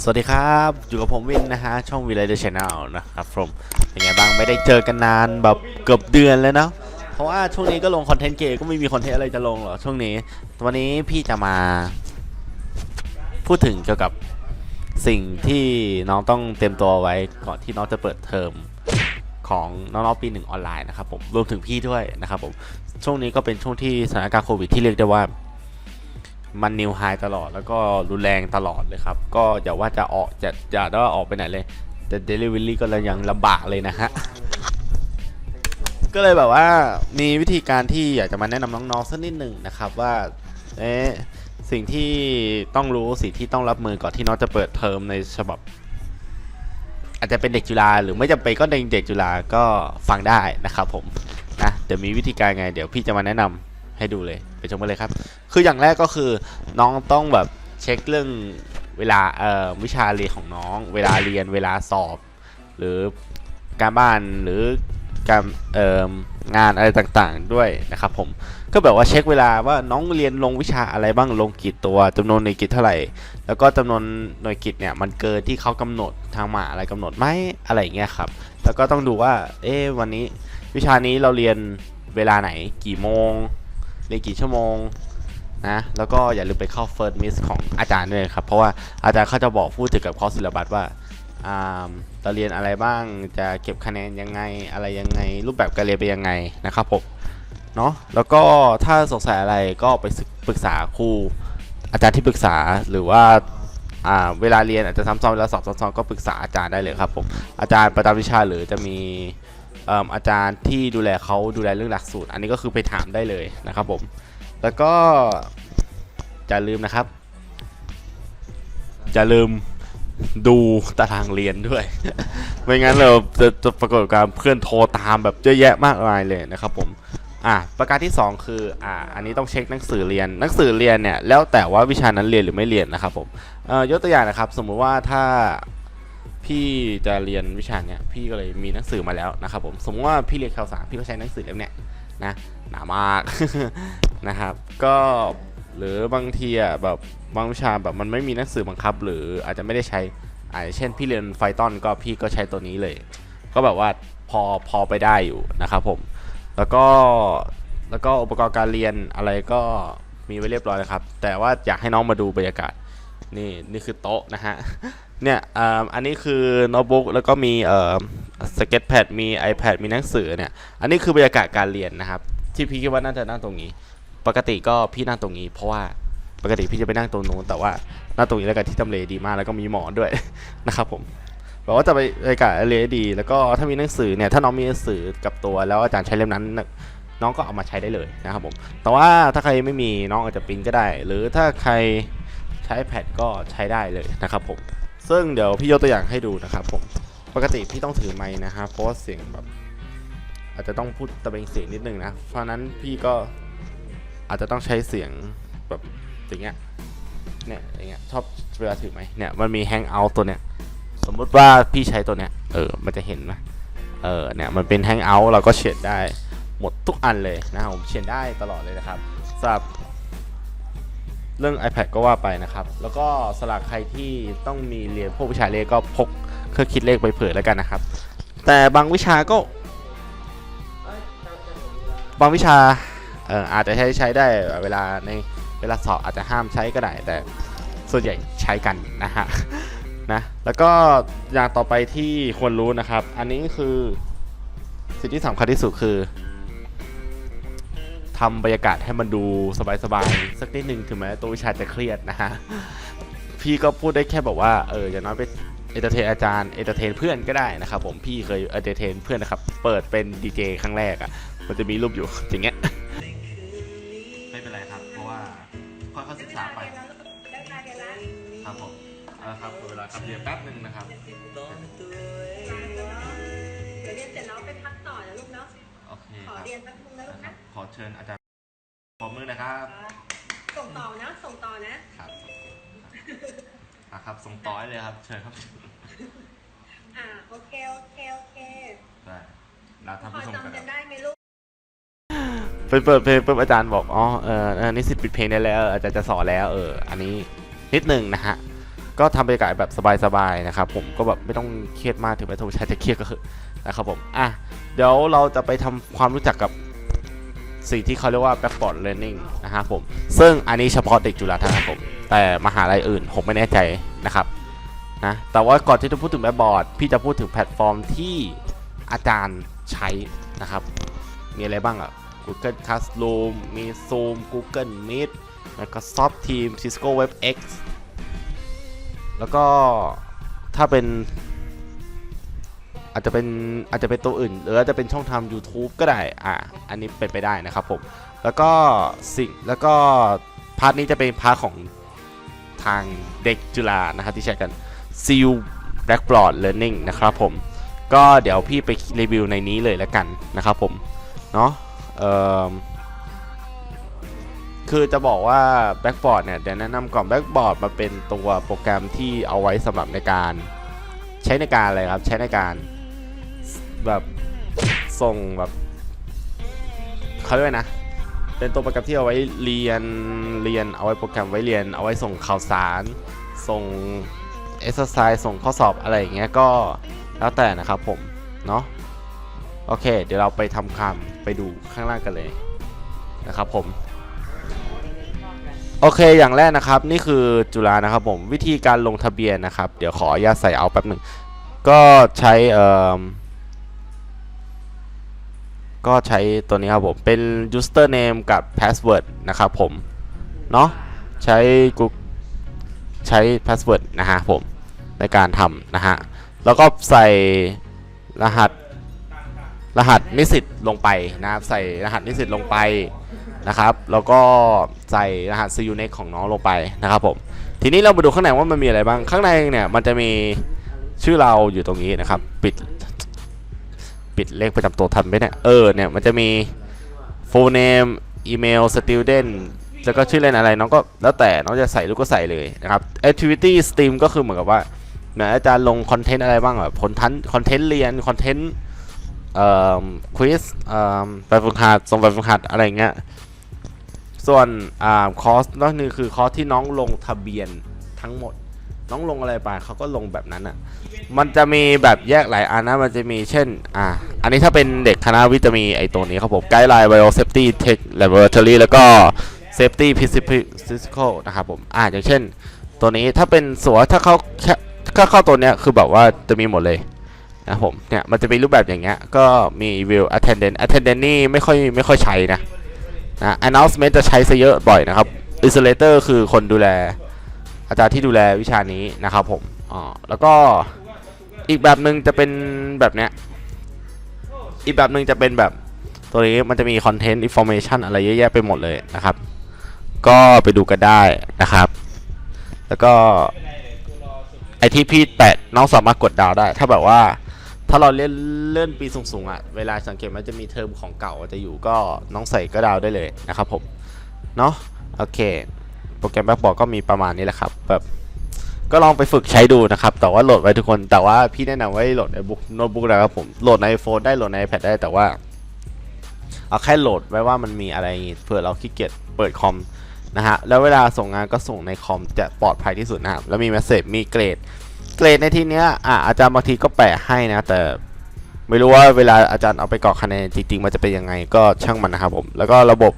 สวัสดีครับ อยู่กับผมวินนะฮะ ช่องวิไลเดอร์ชแนลนะครับผมเป็นไงบ้างไม่ได้เจอกันนานแบบเกือบเดือนแล้วเนาะเพราะว่าช่วงนี้ก็ลงคอนเทนต์เกมก็ไม่มีคอนเทนต์อะไรจะลงหรอกช่วงนี้ วันนี้พี่จะมา พูดถึงเกี่ยวกับสิ่งที่น้องต้องเตรียมตัวไว้ก่อนที่น้องจะเปิดเทอมของน้องๆปีหนึ่งออนไลน์นะครับผมรวมถึงพี่ด้วยนะครับผมช่วงนี้ก็เป็นช่วงที่สถานการณ์โควิดที่เรียกได้ว่า มันนิวไฮตลอดแล้วก็รุนแรงตลอดเลยครับ ก็อย่าว่าจะออกจะอย่าได้ว่าออกไปไหนเลย แต่ Delivery ก็ยังลำบากเลยนะฮะ ก็เลยแบบว่ามีวิธีการที่อยากจะมาแนะนำน้องๆสักนิดหนึ่งนะครับว่าเอ๊ะสิ่งที่ต้องรู้สิ่งที่ต้องรับมือก่อนที่น้องจะเปิดเทอมในฉบับ อาจจะเป็นเด็กจุฬาหรือไม่จำเป็นก็เด็กเด็กจุฬาก็ฟังได้นะครับผมนะเดี๋ยวมีวิธีการไง เดี๋ยวพี่จะมาแนะนำ ให้ดูเลยไปชมกันเลยครับ คืออย่างแรกก็คือน้องต้องแบบเช็คเรื่องเวลาเอ่อวิชาเรียนของน้อง เวลาเรียนเวลาสอบ หรือการบ้านหรือการเอ่องานอะไรต่างๆด้วยนะครับผมก็แบบว่าเช็คเวลาว่าน้องเรียนลงวิชาอะไรบ้างลงกี่ตัวจำนวนหน่วยกิจเท่าไหร่ แล้วก็จำนวนหน่วยกิจเนี่ยมันเกินที่เขากำหนดทางมหาอะไรกำหนดไหมอะไรเงี้ยครับแล้วก็ต้องดูว่าเอ๊ะวันนี้วิชานี้เราเรียนเวลาไหนกี่โมง รียนกี่ชั่วโมงนะแล้วก็อย่าลืมไปเข้า First Miss ของอาจารย์ด้วยครับ เพราะว่าอาจารย์เขาจะบอกพูดถึงกับคอร์สศิลบัตว่าเราเรียนอะไรบ้างจะเก็บคะแนนยังไงอะไรยังไง รูปแบบการเรียนเป็นยังไงนะครับผมเนาะแล้วก็ถ้าสงสัยอะไรก็ไปปรึกษาครูอาจารย์ที่ปรึกษาหรือว่าเวลาเรียนอาจจะซ้ำซ้อนเวลาสอบซ้ำซ้อนก็ปรึกษาอาจารย์ได้เลยครับผมอาจารย์ประจำวิชาหรือจะมี อาจารย์ที่ดูแลเขาดูแลเรื่องหลักสูตร อันนี้ก็คือไปถามได้เลยนะครับผม แล้วก็อย่าลืมนะครับอย่าลืมดูตารางเรียนด้วย ไม่งั้นเราจะจะปรากฏการเพื่อนโทรตามแบบเยอะแยะมากมายเลยนะครับผมอะประการที่ 2 คืออ่าอันนี้ต้องเช็คหนังสือเรียนหนังสือเรียนเนี่ยแล้วแต่ว่าวิชานั้นเรียนหรือไม่เรียนนะครับผมเอ่อยกตัวอย่างนะครับ สมมุติว่าถ้า พี่จะเรียนวิชาเนี้ยพี่ก็เลยมีหนังสือมาแล้วนะครับผมสมมติว่าพี่เรียนข่าวสารพี่ก็ใช้หนังสือเล่มเนี้ยนะหนามากนะครับก็หรือบางทีอะแบบบางวิชาแบบมันไม่มีหนังสือบังคับ หรืออาจจะไม่ได้ใช้อ่าเช่นพี่เรียนไฟตอนก็พี่ก็ใช้ตัวนี้เลย ก็แบบว่าพอพอไปได้อยู่นะครับผมแล้วก็แล้วก็อุปกรณ์การเรียนอะไรก็มีไว้เรียบร้อยแล้วครับ แต่ว่าอยากให้น้องมาดูบรรยากาศ นี่นี่คือโต๊ะนะฮะ เนี่ยอ่าอันนี้คือโน้ตบุ๊กแล้วก็มีเอ่อสเก็ตแพดมี iPad มีหนังสือเนี่ย อันนี้คือบรรยากาศการเรียนนะครับ ที่พี่คิดว่าน่าจะนั่งตรงนี้ ปกติก็พี่นั่งตรงนี้ เพราะว่าปกติพี่จะไปนั่งตรงนู้นแต่ว่านั่งตรงนี้แล้วกันที่ทำเลดีมากแล้วก็มีหมอนด้วยนะครับผมบอกว่าจะไปบรรยากาศเลดี แล้วก็ถ้ามีหนังสือเนี่ยถ้าน้องมีหนังสือกับตัว แล้วอาจารย์ใช้เล่มนั้นน้องก็เอามาใช้ได้เลยนะครับผม แต่ว่าถ้าใครไม่มีน้องอาจจะปริ้นก็ได้ หรือถ้าใคร ใช้แพดก็ใช้ได้เลยนะครับผมซึ่งเดี๋ยวพี่ยกตัวอย่างให้ดูนะครับผมปกติพี่ต้องถือไมค์นะครับเพราะเสียงแบบอาจจะต้องพูดตะเบงเสียงนิดนึงนะ เพราะนั้นพี่ก็อาจจะต้องใช้เสียงแบบอย่างเงี้ยเนี่ยอย่างเงี้ยชอบเวลาถือไหมเนี่ยมันมีแฮงเอาท์ตัวเนี้ยสมมุติว่าพี่ใช้ตัวเนี้ยเออมันจะเห็นไหมเออเนี่ยมันเป็นแฮงเอาท์เราก็เฉดได้หมดทุกอันเลยนะครับผมเฉดได้ตลอดเลยนะครับสำหรับ เรื่อง iPad ก็ว่าไปนะครับ แล้วก็สำหรับใครที่ต้องมีเรียนพวกวิชาเลขก็พกเครื่องคิดเลขไปเผื่อแล้วกันนะครับ แต่บางวิชาก็ บางวิชาเอออาจจะใช้ใช้ได้เวลาในเวลาสอบอาจจะห้ามใช้ก็ได้ แต่ส่วนใหญ่ใช้กันนะฮะนะแล้วก็อย่างต่อไปที่ควรรู้นะครับ อันนี้คือสิ่งที่สำคัญที่สุดคือ ทำบรรยากาศให้มันดูสบายๆสักนิดนึงถึงแม้ตัววิชาจะเครียดนะฮะพี่ก็พูดได้แค่บอกว่าเอออย่างน้อยไปเอนเตอร์เทนอาจารย์เอเตเทนเพื่อนก็ได้นะครับผมพี่เคยเอเตเทนเพื่อนนะครับ เปิดเป็นดีเจครั้งแรกอะ่ะ มันจะมีรูปอยู่อย่างเงี้ยไม่เป็นไรครับ เพราะว่าค่อยๆศึกษาไปครับผมเอาละครับเวลาครับเรียนแป๊บนึงนะครับเดี๋ยวเรียนเสร็จแล้วไปพักต่อนะลูกเนาะ โอเคขอครับเรียนแป๊บนึงนะลูกนะ ขอเชิญอาจารย์ปรบมือนะครับ ส่งต่อนะ ส่งต่อนะ ครับอะครับ ส่งต่อให้เลยครับ เชิญครับ อ่า โอเค โอเค โอเคได้ลาท่านพอผู้ชมกันจำกันได้ไหมลูก ไปเปิดเพลงปุ๊บอาจารย์บอก อ๋อ เออเออนี่สิปิดเพลงได้แล้ว อาจารย์จะสอนแล้ว เออ อันนี้นิดหนึ่งนะฮะ ก็ทำบรรยากาศแบบสบายๆนะครับ ผม ก็แบบไม่ต้องเครียดมาก ถึงแม้ธงชัยจะเครียดก็คือ นะครับผมอะเดี๋ยวเราจะไปทำความรู้จักกับสิ่งที่เขาเรียกว่า backboard learning นะฮะผม ซึ่งอันนี้เฉพาะเด็กจุฬาเท่านั้นครับผม แต่มหาลัยอื่นผมไม่แน่ใจนะครับนะ แต่ว่าก่อนที่จะพูดถึง backboard พี่จะพูดถึงแพลตฟอร์มที่อาจารย์ใช้นะครับ มีอะไรบ้างอะ Google Classroom มี Zoom Google Meet Microsoft Teams Cisco WebEx แล้วก็ถ้าเป็น อาจจะเป็นอาจจะเป็นตัวอื่น หรืออาจจะเป็นช่องทาง YouTube ก็ได้อ่าอันนี้เป็นไปได้นะครับผม แล้วก็สิ่งแล้วก็พาร์ทนี้จะเป็นพาร์ทของทางเด็กจุฬานะครับที่ใช้กัน SEAL Blackboard Learning นะครับผม ก็เดี๋ยวพี่ไปรีวิวในนี้เลยแล้วกันนะครับผม เนาะเอ่อคือจะบอกว่า Backboard เนี่ยเดี๋ยวแนะนำก่อน Backboard มาเป็นตัวโปรแกรมที่เอาไว้สำหรับในการ ใช้ในการอะไรครับ ใช้ในการ แบบส่งแบบเขาเรียกว่านะ เป็นตัวโปรแกรมที่เอาไว้เรียนเรียนเอาไว้โปรแกรมไว้เรียน เอาไว้ส่งข่าวสาร ส่ง exercise ส่งข้อสอบอะไรอย่างเงี้ยก็แล้วแต่นะครับผม เนาะโอเค เดี๋ยวเราไปทำคำไปดูข้างล่างกันเลยนะครับผมโอเค อย่างแรกนะครับ นี่คือจุฬานะครับผม วิธีการลงทะเบียนนะครับ เดี๋ยวขออนุญาตใส่เอาแป๊บหนึ่ง ก็ใช้เอ่อ ก็ใช้ตัวนี้ครับผม เป็น username กับ password นะครับผม เนาะใช้ Google ใช้ password นะฮะผม ในการทำนะฮะ แล้วก็ใส่รหัสรหัสนิสิตลงไปนะครับ ใส่รหัสนิสิตลงไปนะครับ แล้วก็ใส่รหัส CUNEX ของน้องลงไปนะครับผม ทีนี้เรามาดูข้างในว่ามันมีอะไรบ้าง ข้างในเนี่ยมันจะมีชื่อเราอยู่ตรงนี้นะครับ ปิด ปิดเลขประจำตัวทันไหมเนี่ย เออเนี่ยมันจะมี full name email student แล้วก็ชื่อเล่นอะไรน้องก็แล้วแต่น้องจะใส่ลูกก็ใส่เลยนะครับ activity stream ก็คือเหมือนกับว่าเหมือนอาจารย์ลงคอนเทนต์อะไรบ้างแบบผลทันคอนเทนต์เรียนคอนเทนต์เอ่อควิสเอ่อไปฝึกหัดส่งไปฝึกหัดอะไรเงี้ยส่วนอ่าคอร์สนั่นนี่คือคอร์สที่น้องลงทะเบียนทั้งหมด น้องลงอะไรไปเขาก็ลงแบบนั้นอะ มันจะมีแบบแยกหลายอันนะ มันจะมีเช่น อ่า อันนี้ถ้าเป็นเด็กคณะวิทย์จะมีไอตัวนี้ครับผม Guideline Bio Safety Tech Laboratory แล้วก็ Safety Physical นะครับผม อ่า อย่างเช่น ตัวนี้ถ้าเป็นสัวถ้าเขาแค่ถ้าเข้าตัวเนี้ยคือแบบว่าจะมีหมดเลยนะผม เนี่ย มันจะมีรูปแบบอย่างเงี้ย ก็มี View Attendant Attendant นี่ไม่ค่อยไม่ค่อยใช้นะ นะ announcement จะใช้ซะเยอะบ่อยนะครับ installator คือคนดูแล อาจารย์ที่ดูแลวิชานี้นะครับผม อ๋อ แล้วก็ อีกแบบหนึ่งจะเป็นแบบเนี้ย อีกแบบหนึ่งจะเป็นแบบตัวนี้มันจะมี content information อะไรเยอะแยะไปหมดเลยนะครับ ก็ไปดูกันได้นะครับ แล้วก็ไอที่พี่แตะน้องสามารถกดดาวได้ ถ้าแบบว่าถ้าเราเลื่อนเลื่อนปีสูงๆอะเวลาสังเกตมันจะมีเทอมของเก่าจะอยู่ก็น้องใส่ก็ดาวได้เลยนะครับผมเนาะโอเค โปรแกรมแบ็กบอร์ดก็มีประมาณนี้แหละครับแบบ ก็ลองไปฝึกใช้ดูนะครับ แต่ว่าโหลดไว้ทุกคน แต่ว่าพี่แนะนำไว้โหลดในบุ๊กโน้ตบุ๊กนะครับผม โหลดในโฟนได้โหลดใน iPad ได้แต่ว่า เอาแค่โหลดไว้ว่ามันมีอะไรเผื่อเราขี้เกียจเปิดคอมนะฮะ แล้วเวลาส่งงานก็ส่งในคอมจะปลอดภัยที่สุดนะครับ แล้วมีเมสเซจ มีเกรด เกรดในที่เนี้ยอะอาจารย์บางทีก็แปะให้นะ แต่ไม่รู้ว่าเวลาอาจารย์เอาไปกรอกคะแนนจริงๆ มันจะเป็นยังไงก็ช่างมันนะครับผม แล้วก็ระบบ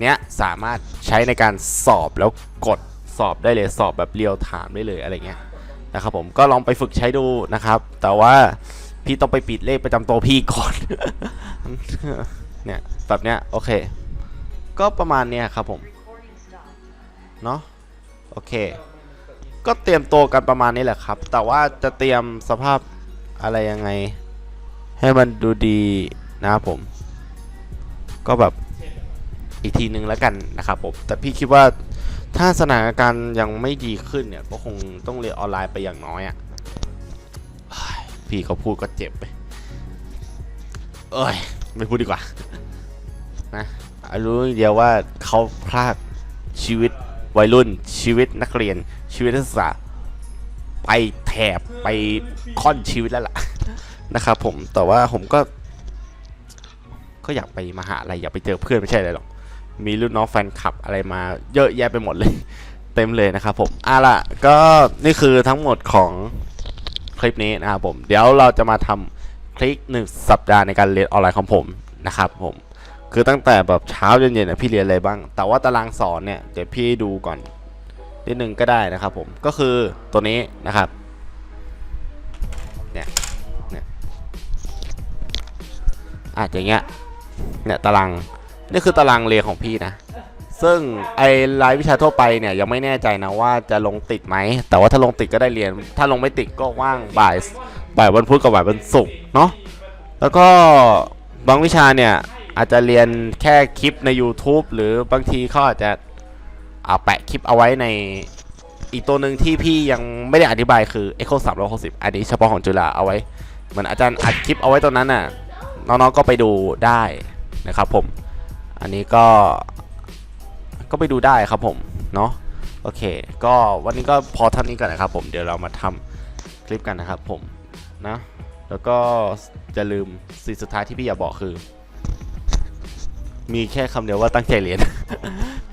เนี้ยสามารถใช้ในการสอบแล้วกด สอบได้เลยสอบแบบเรียลไทม์ได้เลยอะไรเงี้ยนะครับผมก็ลองไปฝึกใช้ดูนะครับ แต่ว่าพี่ต้องไปปิดเลขประจำตัวพี่ก่อน เนี่ยแบบเนี้ยโอเค ก็ประมาณเนี้ยครับผมเนาะโอเค ก็เตรียมตัวกันประมาณนี้แหละครับ แต่ว่าจะเตรียมสภาพอะไรยังไง ให้มันดูดีนะครับผม ก็แบบอีกทีนึงแล้วกันนะครับผม แต่พี่คิดว่า ถ้าสถานการณ์ยังไม่ดีขึ้นเนี่ย ก็คงต้องเรียนออนไลน์ไปอย่างน้อยอะ่ะพี่เขาพูดก็เจ็บไปเอ้ย ไม่พูดดีกว่า นะรู้เดียวว่าเขาพลาดชีวิตวัยรุ่นชีวิตนักเรียนชีวิตนักศึกษาไปแถบไปค่อนชีวิตแล้วล่ะ นะครับผมแต่ว่าผมก็ ก็อยากไปมหาอะไรอยากไปเจอเพื่อนไม่ใช่อะไรหรอก มีรุ่นน้องแฟนคลับอะไรมาเยอะแยะไปหมดเลย เต็มเลยนะครับผมอะล่ะก็นี่คือทั้งหมดของคลิปนี้นะครับผม เดี๋ยวเราจะมาทำคลิปหนึ่งสัปดาห์ในการเรียนออนไลน์ของผมนะครับผมคือตั้งแต่แบบเช้าเย็นเนี่ยพี่เรียนอะไรบ้าง แต่ว่าตารางสอนเนี่ยเดี๋ยวพี่ดูก่อนนิดนึงก็ได้นะครับผมก็คือตัวนี้นะครับเนี่ยเนี่ยอาจจะอย่างเงี้ยเนี่ยตาราง นี่คือตารางเรียนของพี่นะ ซึ่งไอรายวิชาทั่วไปเนี่ยยังไม่แน่ใจนะว่าจะลงติดไหม แต่ว่าถ้าลงติดก็ได้เรียน ถ้าลงไม่ติดก็ว่างบ่ายบ่ายวันพุธกับบ่ายวันศุกร์เนาะ แล้วก็บางวิชาเนี่ยอาจจะเรียนแค่คลิปใน YouTube หรือบางทีเขาอาจจะเอาแปะคลิปเอาไว้ในอีกตัวหนึ่งที่พี่ยังไม่ได้อธิบายคือ Echo 360 อันนี้เฉพาะของจุฬาเอาไว้ เหมือนอาจารย์อัดคลิปเอาไว้ตรงนั้นน่ะ น้องๆก็ไปดูได้นะครับผม อันนี้ก็ก็ไปดูได้ครับผมเนาะโอเค ก็วันนี้ก็พอเท่านี้ก่อนนะครับผมเดี๋ยวเรามาทำคลิปกันนะครับผมนะแล้วก็จะลืมสิ่งสุดท้ายที่พี่อยากบอกคือ มีแค่คำเดียวว่าตั้งใจเรียน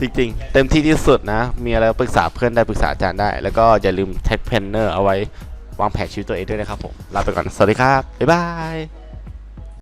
จริงๆ เต็มที่ที่สุดนะ มีอะไรปรึกษาเพื่อนได้ปรึกษาอาจารย์ได้ แล้วก็อย่าลืมแท็กเพนเนอร์เอาไว้วางแผนชีวิตตัวเองด้วยนะครับผมลาไปก่อน สวัสดีครับ บ๊ายบาย